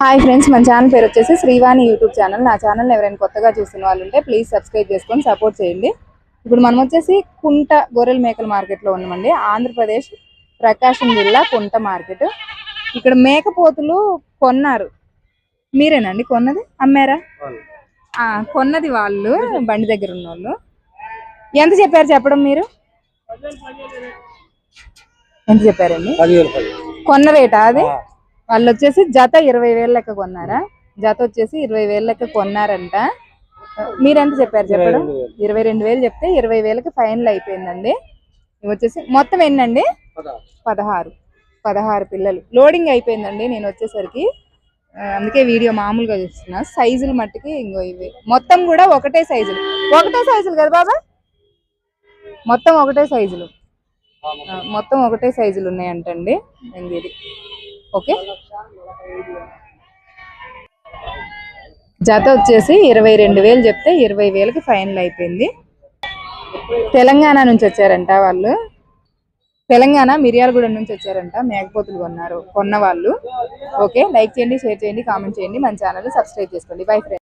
Hi friends మన channel పేరు వచ్చేసి శ్రీవాణి యూట్యూబ్ ఛానల్. నా ఛానల్ ఎవరైనా కొత్తగా చూస్తున్న వాళ్ళు ఉంటే ప్లీజ్ సబ్స్క్రైబ్ చేసుకొని సపోర్ట్ చేయండి. ఇప్పుడు మనం వచ్చేసి కుంట గొర్రెల మేకల మార్కెట్లో ఉన్నామండి. ఆంధ్రప్రదేశ్ ప్రకాశం జిల్లా కుంట మార్కెట్. ఇక్కడ మేకపోతులు కొన్నారు. మీరేనండి కొన్నది? అమ్మారా? ఆ, కొన్నది వాళ్ళు బండి దగ్గర ఉన్న వాళ్ళు ఎంత చెప్పారు చెప్పడం మీరు? ఎంత చెప్పారండి? కొన్న రేటా అది? వాళ్ళు వచ్చేసి జత ఇరవై వేలు లెక్క కొన్నారా? జత వచ్చేసి ఇరవై వేలు లెక్క కొన్నారంట. మీరెంత చెప్పారు చెప్పడం? ఇరవై రెండు వేలు చెప్తే ఇరవై వేలకి ఫైనల్ అయిపోయిందండి. ఇవి వచ్చేసి మొత్తం ఎన్నండి? పదహారు. పదహారు. పిల్లలు. లోడింగ్ అయిపోయిందండి నేను వచ్చేసరికి. అందుకే వీడియో మామూలుగా చూస్తున్నా. సైజులు మట్టుకి ఇంకో ఇవి. మొత్తం కూడా ఒకటే సైజులు. ఒకటే సైజులు కదా బాబా? మొత్తం ఒకటే సైజులు. మొత్తం. ఒకటే సైజులు ఉన్నాయంటండి. ఇది ఓకే? జత వచ్చేసి ఇరవై రెండు వేలు చెప్తే ఇరవై వేలకి ఫైనల్ అయిపోయింది. తెలంగాణ నుంచి వచ్చారంట వాళ్ళు. తెలంగాణ మిర్యాలగూడ నుంచి వచ్చారంట మేకపోతులు కొన్నారు కొన్న వాళ్ళు. ఓకే లైక్ చేయండి షేర్ చేయండి కామెంట్ చేయండి. మన ఛానల్ సబ్స్క్రైబ్ చేసుకోండి. Bye friends